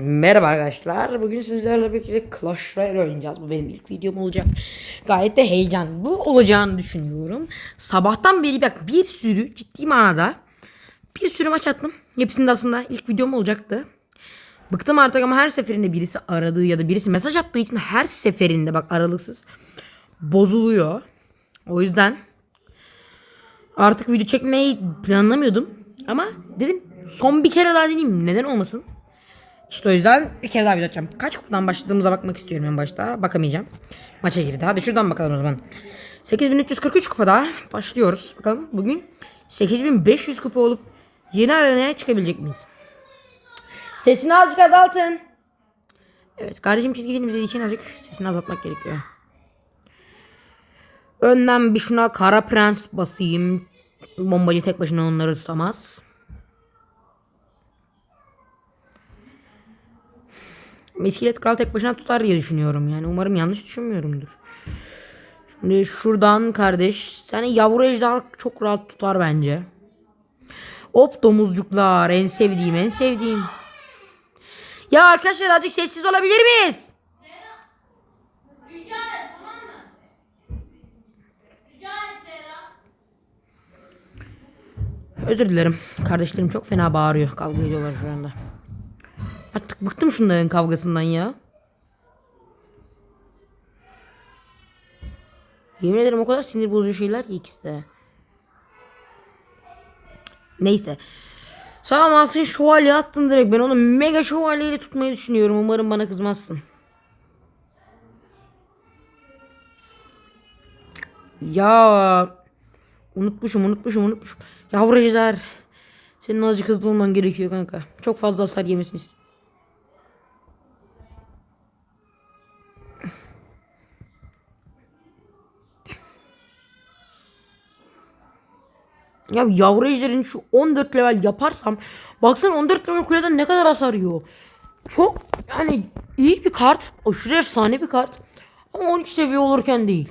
Merhaba arkadaşlar. Bugün sizlerle birlikte Clash Royale oynayacağız. Bu benim ilk videom olacak. Gayet de heyecanlı olacağını düşünüyorum. Sabahtan beri bak bir sürü ciddi manada bir sürü maç attım. Hepsinde aslında ilk videom olacaktı. Bıktım artık ama her seferinde birisi aradığı ya da birisi mesaj attığı için her seferinde bak aralıksız bozuluyor. O yüzden artık video çekmeyi planlamıyordum. Ama dedim son bir kere daha deneyeyim. Neden olmasın? İşte o yüzden bir kere daha video atacağım. Kaç kupadan başladığımıza bakmak istiyorum en başta. Bakamayacağım. Maça girdi. Hadi şuradan bakalım o zaman. 8343 kupada başlıyoruz. Bakalım bugün 8500 kupa olup yeni arenaya çıkabilecek miyiz? Sesini azıcık azaltın. Evet kardeşim çizgi film izlediği için azıcık sesini azaltmak gerekiyor. Önden bir şuna kara prens basayım. Bombacı tek başına onları tutamaz. İskelet kral tek başına tutar diye düşünüyorum yani. Umarım yanlış düşünmüyorumdur. Şimdi şuradan kardeş. Seni yavru ejder çok rahat tutar bence. Hop domuzcuklar. En sevdiğim en sevdiğim. Ya arkadaşlar azıcık sessiz olabilir miyiz? Özür dilerim. Kardeşlerim çok fena bağırıyor. Kavga ediyorlar şu anda. Artık bıktım şunların kavgasından ya. Yemin ederim o kadar sinir bozucu şeyler ki ikisi de. Neyse. Tamam altın şövalye attın direkt. Ben onu mega şövalyeyle tutmayı düşünüyorum. Umarım bana kızmazsın. Ya unutmuşum unutmuşum unutmuşum. Yavru. Senin azıcık hızlı olman gerekiyor kanka. Çok fazla hasar yemesini istiyorum. Ya yavru ejderin şu 14 level yaparsam baksana 14 level kuleden ne kadar hasar yiyor. Çok yani iyi bir kart. Aşırı efsane bir kart. Ama 13 seviye olurken değil.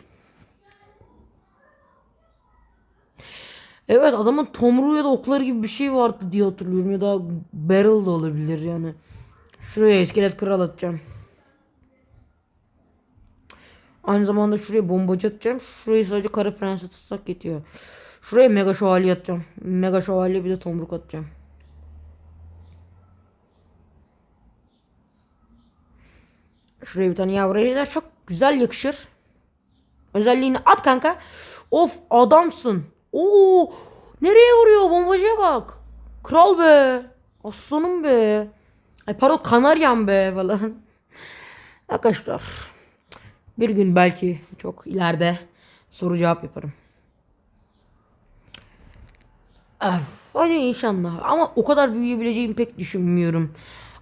Evet adamın tomruğu ya da okları gibi bir şey vardı diye hatırlıyorum. Ya da barrel da olabilir yani. Şuraya iskelet kral atacağım. Aynı zamanda şuraya bombacı atacağım. Şurayı sadece kara prensi tutsak yetiyor. Şuraya mega şövalye atacağım. Mega şövalye bir de tomruk atacağım. Şuraya bir tane yavru çok güzel yakışır. Özelliğini at kanka. Of adamsın. Oo nereye vuruyor bombacıya bak. Kral be. Aslanım be. Ay pardon kanaryam be falan. Arkadaşlar bir gün belki çok ileride soru cevap yaparım. Hadi inşallah. Ama o kadar büyüyebileceğimi pek düşünmüyorum.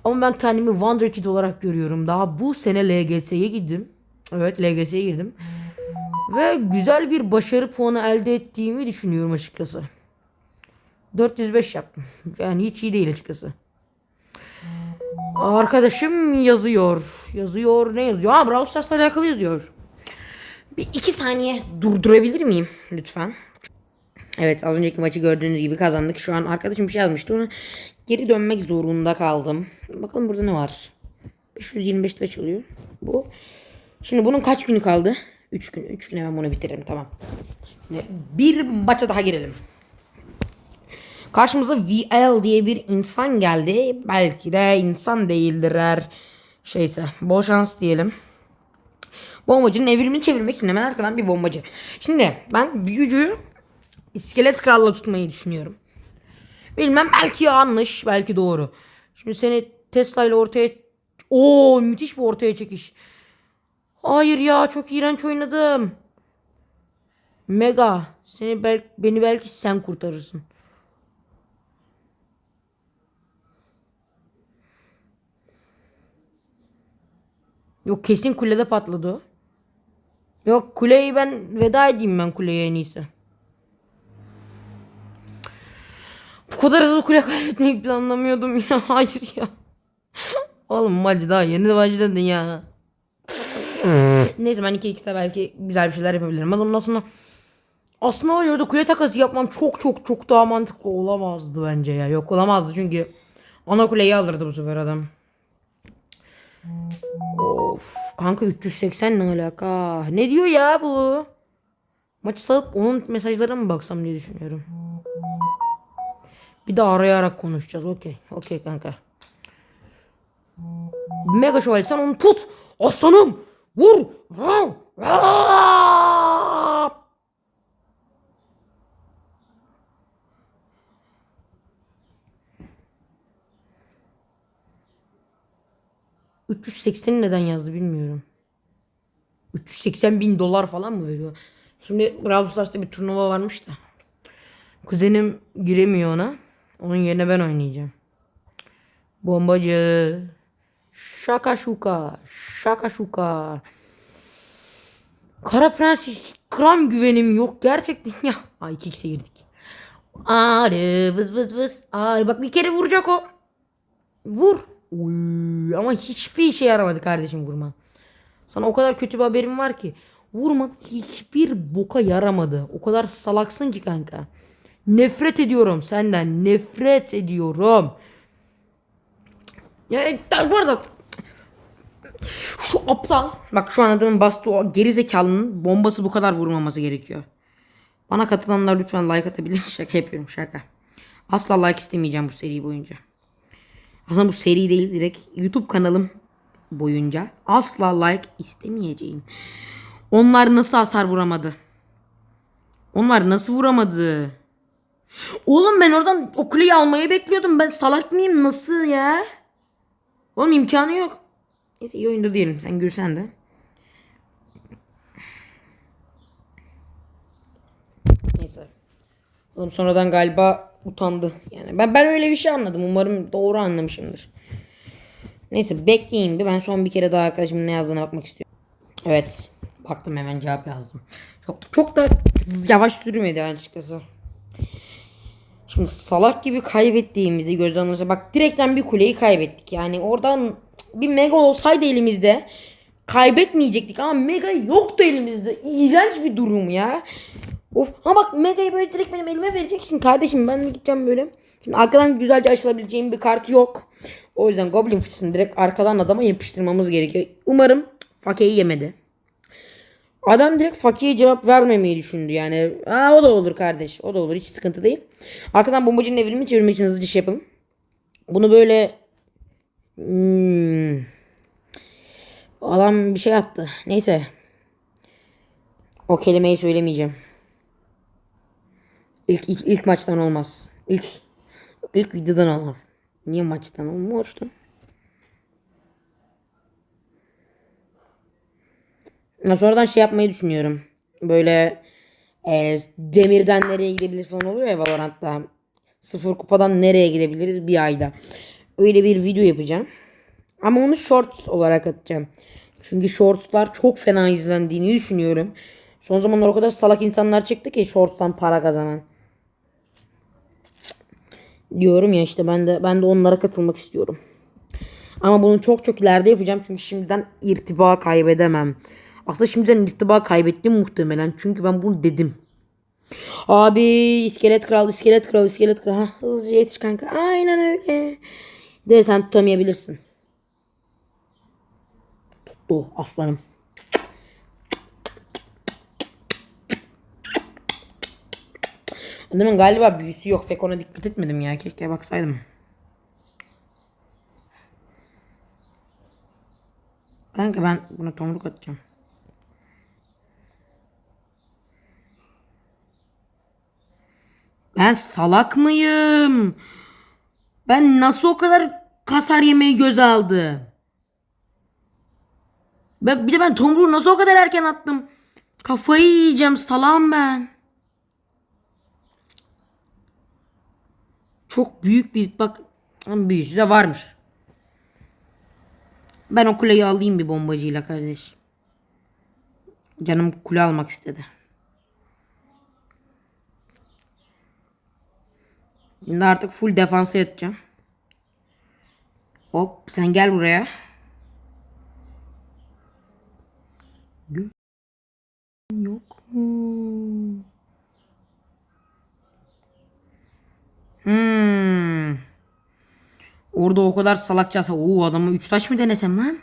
Ama ben kendimi Wonder Kid olarak görüyorum. Daha bu sene LGS'ye girdim. Evet LGS'ye girdim. Ve güzel bir başarı puanı elde ettiğimi düşünüyorum açıkçası. 405 yaptım. Yani hiç iyi değil açıkçası. Arkadaşım yazıyor. Yazıyor. Ne yazıyor? Ha Brawl Stars'la alakalı yazıyor. Bir iki saniye durdurabilir miyim lütfen? Evet az önceki maçı gördüğünüz gibi kazandık. Şu an arkadaşım bir şey yazmıştı. Ona geri dönmek zorunda kaldım. Bakalım burada ne var? 525 taş oluyor. Bu. Şimdi bunun kaç günü kaldı? 3 gün. 3 gün hemen bunu bitiririm tamam. Şimdi bir maça daha girelim. Karşımıza VL diye bir insan geldi. Belki de insan değildir eğer şeyse. Bol şans diyelim. Bombacının evrimini çevirmek için hemen arkadan bir bombacı. Şimdi ben büyücüyü iskelet kralla tutmayı düşünüyorum. Bilmem belki yanlış belki doğru. Şimdi seni Tesla ile ortaya... Oo müthiş bir ortaya çekiş. Hayır ya çok iğrenç oynadım. Mega seni bel beni belki sen kurtarırsın. Yok kesin kulede patladı o. Yok kuleyi ben veda edeyim ben kuleye en iyisi. Bu kadar hızlı kule kaybetmeyi planlamıyordum ya. Hayır ya. Oğlum maçı daha yeni başladın ya. Neyse ben iki ikide belki güzel bir şeyler yapabilirim. Adamın aslında aslında o yerde kule takası yapmam çok çok çok daha mantıklı olamazdı bence ya. Yok olamazdı çünkü ana kuleyi alırdı bu sefer adam. Of kanka 380 ne alaka? Ne diyor ya bu? Maçı salıp onun mesajlarına mı baksam diye düşünüyorum. Bir de arayarak konuşacağız. Okey. Okey kanka. Mega şövalye sen onu tut. Aslanım. Vur. Vur. Aa! 380 neden yazdı bilmiyorum. 380 bin dolar falan mı veriyor? Şimdi Brawl Stars'ta bir turnuva varmış da. Kuzenim giremiyor ona. Onun yerine ben oynayacağım. Bombacı. Şaka şuka. Şaka şuka. Kara Prens kram güvenim yok gerçekten ya. Ay 2 x'e girdik. Arı vız vız vız. Arı bak bir kere vuracak o. Vur. Uy, ama hiçbir işe yaramadı kardeşim vurman. Sana o kadar kötü bir haberim var ki. Vurman hiçbir boka yaramadı. O kadar salaksın ki kanka. Nefret ediyorum senden. Nefret ediyorum. Ya e, bu arada şu aptal bak şu an adamın bastığı o gerizekalının bombası bu kadar vurmaması gerekiyor. Bana katılanlar lütfen like atabilir. Şaka yapıyorum şaka. Asla like istemeyeceğim bu seri boyunca. Aslında bu seri değil direkt YouTube kanalım boyunca asla like istemeyeceğim. Onlar nasıl hasar vuramadı? Onlar nasıl vuramadı? Oğlum ben oradan o kuleyi almayı bekliyordum. Ben salak mıyım? Nasıl ya? Oğlum imkanı yok. Neyse iyi oyunda diyelim. Sen görsen de. Neyse. Oğlum sonradan galiba utandı. Yani ben ben öyle bir şey anladım. Umarım doğru anlamışımdır. Neyse bekleyin bir. Ben son bir kere daha arkadaşımın ne yazdığına bakmak istiyorum. Evet. Baktım hemen cevap yazdım. Çok çok da yavaş sürmedi açıkçası. Şimdi salak gibi kaybettiğimizi göz önümüze bak direkten bir kuleyi kaybettik. Yani oradan bir mega olsaydı elimizde kaybetmeyecektik ama mega yoktu elimizde. İğrenç bir durum ya. Of ama bak megayı böyle direkt benim elime vereceksin kardeşim ben de gideceğim böyle. Şimdi arkadan güzelce açılabileceğim bir kart yok. O yüzden Goblin fıçısını direkt arkadan adama yapıştırmamız gerekiyor. Umarım fakeyi yemedi. Adam direkt fakire cevap vermemeyi düşündü yani. Aa, o da olur kardeş. O da olur. Hiç sıkıntı değil. Arkadan bombacının evrilimi çevirmek için hızlıca şey yapalım. Bunu böyle hmm. Adam bir şey attı. Neyse. O kelimeyi söylemeyeceğim. İlk, ilk, ilk maçtan olmaz. İlk ilk videodan olmaz. Niye maçtan olmuştu? Sonradan şey yapmayı düşünüyorum. Böyle e, demirden nereye gidebilir falan oluyor ya Valorant'ta. Sıfır kupadan nereye gidebiliriz bir ayda. Öyle bir video yapacağım. Ama onu shorts olarak atacağım. Çünkü shortslar çok fena izlendiğini düşünüyorum. Son zamanlar o kadar salak insanlar çıktı ki shorts'tan para kazanan. Diyorum ya işte ben de ben de onlara katılmak istiyorum. Ama bunu çok çok ileride yapacağım çünkü şimdiden irtiba kaybedemem. Aslında şimdiden irtiba kaybettim muhtemelen çünkü ben bunu dedim. Abi iskelet kral iskelet kral iskelet kral. Hızlıca yetiş kanka. Aynen öyle. De sen tutamayabilirsin. Tuttu aslanım. Adamın galiba büyüsü yok. Pek ona dikkat etmedim ya. Keşke baksaydım. Kanka ben buna tomruk atacağım. Ben salak mıyım? Ben nasıl o kadar kasar yemeği göz aldım? Ben, bir de ben tomruğu nasıl o kadar erken attım? Kafayı yiyeceğim salam ben. Çok büyük bir bak büyüsü de varmış. Ben o kuleyi alayım bir bombacıyla kardeş. Canım kule almak istedi. Şimdi artık full defansa yatacağım. Hop sen gel buraya. Yok mu? Hmm. Orada o kadar salakça. Oo adamı 3 taş mı denesem lan?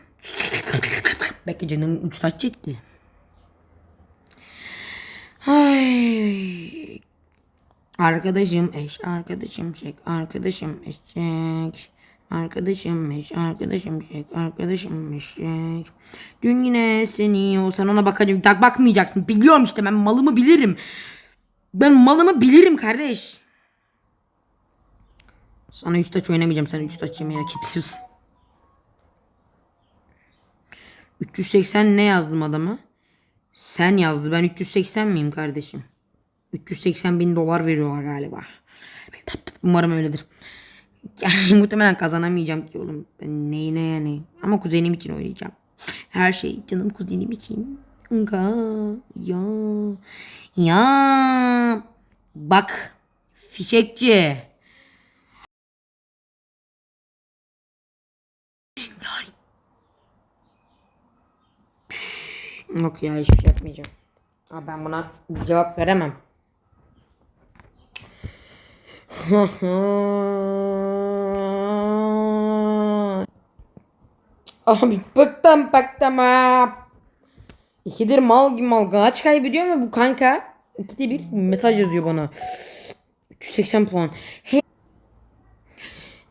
Belki canım uç saç çekti. Ay. Arkadaşım eş, arkadaşım çek, arkadaşım eşek. Arkadaşım eş, arkadaşım çek, arkadaşım eşek. Dün yine seni o sen ona bakacağım. Tak bakmayacaksın. Biliyorum işte ben malımı bilirim. Ben malımı bilirim kardeş. Sana üç taç oynamayacağım. Sen üç taç yemeye hak ediyorsun. 380 ne yazdım adama? Sen yazdı. Ben 380 miyim kardeşim? 380 bin dolar veriyorlar galiba. Umarım öyledir. Yani muhtemelen kazanamayacağım ki oğlum. Ben neyine yani. Ama kuzenim için oynayacağım. Her şey canım kuzenim için. Kanka ya. Ya. Bak. Fişekçi. Yok ya hiçbir şey yapmayacağım. Aa, ben buna cevap veremem. Abi bıktım bıktım ha. İkidir mal gibi mal kaç kaybediyor mu bu kanka? İkide bir mesaj yazıyor bana. 380 puan. He-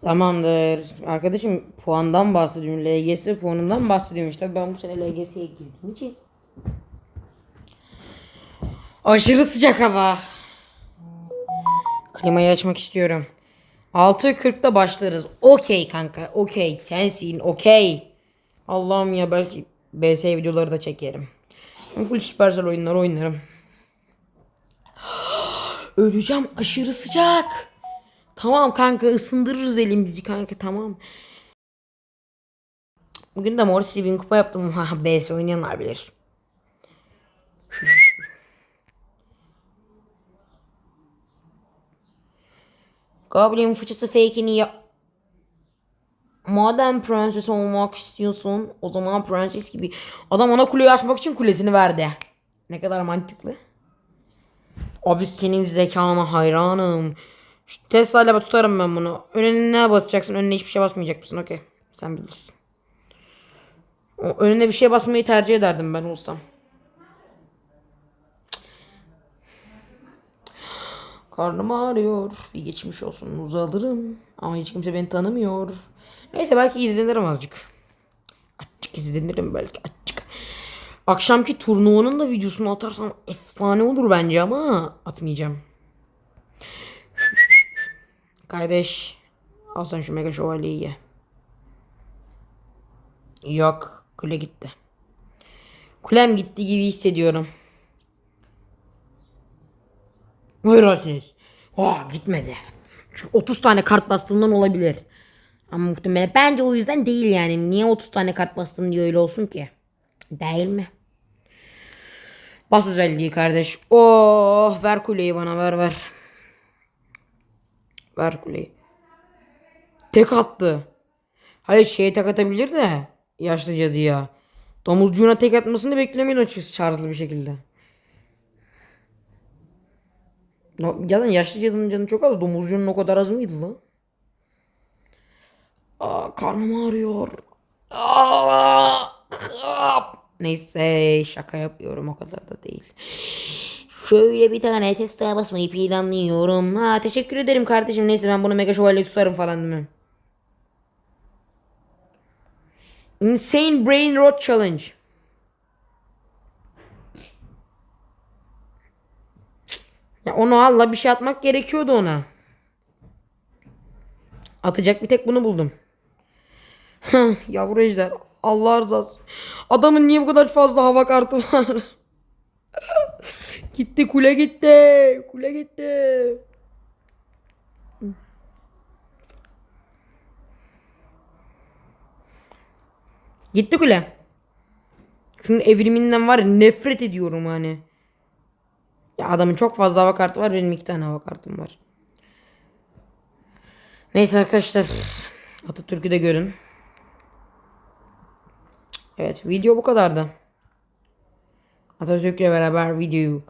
Tamamdır. Arkadaşım puandan bahsediyorum. LGS puanından bahsediyorum. İşte ben bu sene LGS'ye girdiğim için. Aşırı sıcak hava. Klimayı açmak istiyorum. 6.40'da başlarız. Okey kanka. Okey. Sensin. Okey. Allah'ım ya belki BS videoları da çekerim. Full Supercell oyunlar oynarım. Öleceğim. Aşırı sıcak. Tamam kanka ısındırırız elimizi kanka tamam. Bugün de Mortis bin kupa yaptım. BS oynayanlar bilir. Goblin fıçısı fake'ini ya... Madem prenses olmak istiyorsun o zaman prenses gibi. Adam ona kuleyi açmak için kulesini verdi. Ne kadar mantıklı. Abi senin zekana hayranım. Şu Tesla ile tutarım ben bunu. Önüne basacaksın. Önüne hiçbir şey basmayacak mısın? Okey. Sen bilirsin. O önüne bir şey basmayı tercih ederdim ben olsam. Karnım ağrıyor. Bir geçmiş olsun uzalırım. Ama hiç kimse beni tanımıyor. Neyse belki izlenirim azıcık. Azıcık izlenirim belki azıcık. Akşamki turnuvanın da videosunu atarsam efsane olur bence ama atmayacağım. Kardeş al sen şu mega şövalyeyi ye. Yok kule gitti. Kulem gitti gibi hissediyorum. Buyurasınız. Oh gitmedi. Çünkü 30 tane kart bastığımdan olabilir. Ama muhtemelen bence o yüzden değil yani. Niye 30 tane kart bastım diye öyle olsun ki? Değil mi? Bas özelliği kardeş. Oh ver kuleyi bana ver ver. Ver kuleyi. Tek attı. Hayır şeye tek atabilir de. Yaşlı cadıya. Domuzcuğuna tek atmasını beklemiyordum açıkçası çağrılı bir şekilde. No, Zaten yaşlı cadının canı çok az. Domuzcuğunun o kadar az mıydı lan? Aa, karnım ağrıyor. Aa. Neyse şaka yapıyorum o kadar da değil. Şöyle bir tane testaya basmayı planlıyorum. Ha teşekkür ederim kardeşim. Neyse ben bunu mega şövalye tutarım falan değil mi? Insane Brain Rot Challenge. Ya onu Allah bir şey atmak gerekiyordu ona. Atacak bir tek bunu buldum. Yavru ejder. Allah rızası. Adamın niye bu kadar fazla hava kartı var? gitti kule gitti. Kule gitti. Gitti kule. Şunun evriminden var ya nefret ediyorum hani. Ya adamın çok fazla hava kartı var. Benim iki tane hava kartım var. Neyse arkadaşlar. Atatürk'ü de görün. Evet video bu kadardı. Atatürk'le beraber videoyu